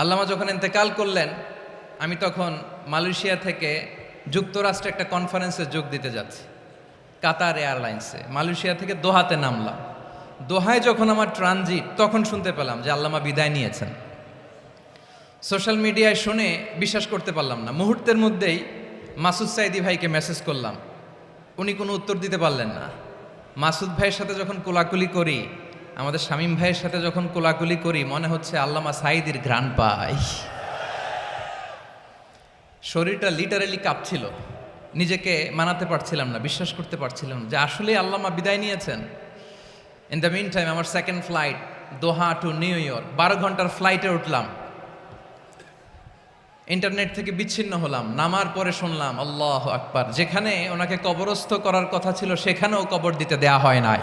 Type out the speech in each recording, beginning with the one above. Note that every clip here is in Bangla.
আল্লামা যখন ইন্তেকাল করলেন, আমি তখন মালয়েশিয়া থেকে যুক্তরাষ্ট্রে একটা কনফারেন্সে যোগ দিতে যাচ্ছি, কাতার এয়ারলাইন্সে। মালয়েশিয়া থেকে দোহাতে নামলাম। দোহায় যখন আমার ট্রানজিট, তখন শুনতে পেলাম যে আল্লামা বিদায় নিয়েছেন। সোশ্যাল মিডিয়ায় শুনে বিশ্বাস করতে পারলাম না। মুহূর্তের মধ্যেই মাসুদ সাইদি ভাইকে মেসেজ করলাম। উনি কোনো উত্তর দিতে পারলেন না। মাসুদ ভাইয়ের সাথে যখন কোলাকুলি করি আমাদের শামীম ভাইয়ের সাথে যখন কোলাকুলি করি, মনে হচ্ছে আল্লামা সাইদির ঘ্রাণ পাই। শরীরটা লিটারেলি কাঁপছিল। নিজেকে মানাতে পারছিলাম না, বিশ্বাস করতে পারছিলাম যে আসলে আল্লামা বিদায় নিয়েছেন। ইন দ্য মিন টাইম আমার second flight Doha to New York বারো ঘণ্টার ফ্লাইটে উঠলাম। ইন্টারনেট থেকে বিচ্ছিন্ন হলাম, নামার পরে শুনলাম, আল্লাহ আকবার, যেখানে ওনাকে কবরস্থ করার কথা ছিল, সেখানেও কবর দিতে দেয়া হয় নাই।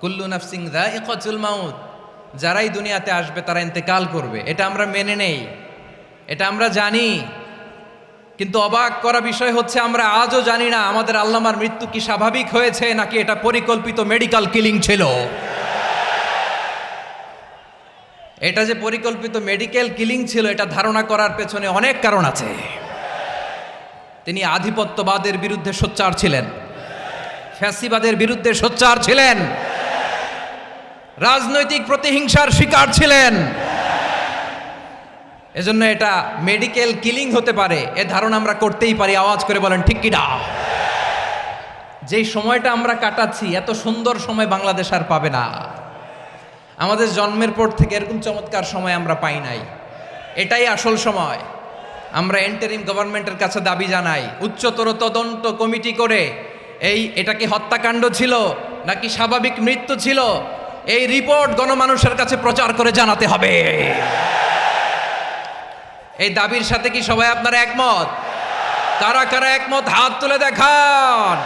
কুল্লু নাফসিং দাইকাতুল মাউত। যারাই দুনিয়াতে আসবে, তারা ইন্তেকাল করবে। এটা আমরা মেনে নেই। এটা আমরা জানি। কিন্তু অবাক করা বিষয় হচ্ছে, আমরা আজও জানি না আমাদের আল্লামার মৃত্যু কি স্বাভাবিক হয়েছে, নাকি এটা পরিকল্পিত মেডিকেল কিলিং ছিল। এটা যে পরিকল্পিত মেডিকেল কিলিং ছিল, এটা ধারণা করার পেছনে অনেক কারণ আছে। তিনি আধিপত্যবাদের বিরুদ্ধে সোচ্চার ছিলেন। ফ্যাসিবাদের বিরুদ্ধে সোচ্চার ছিলেন। রাজনৈতিক প্রতিহিংসার শিকার ছিলেন। এজন্য এটা মেডিকেল কিলিং হতে পারে। এ ধারণা আমরা করতেই পারি। আওয়াজ করে বলেন, ঠিক কিনা? যেই সময়টা আমরা কাটাচ্ছি, এত সুন্দর সময় বাংলাদেশ আর পাবে না। আমাদের জন্মের পর থেকে এরকম চমৎকার সময় আমরা পাই নাই। এটাই আসল সময়। আমরা এন্টারিম গভর্নমেন্টের কাছে দাবি জানাই, উচ্চতর তদন্ত কমিটি করে এই এটা কি হত্যাকাণ্ড ছিল, নাকি স্বাভাবিক মৃত্যু ছিল এই রিপোর্ট গণমানুষের কাছে প্রচার করে জানাতে হবে। এই দাবির সাথে কি সবাই আপনারা একমত? কারা কারা একমত? হাত তুলে দেখান।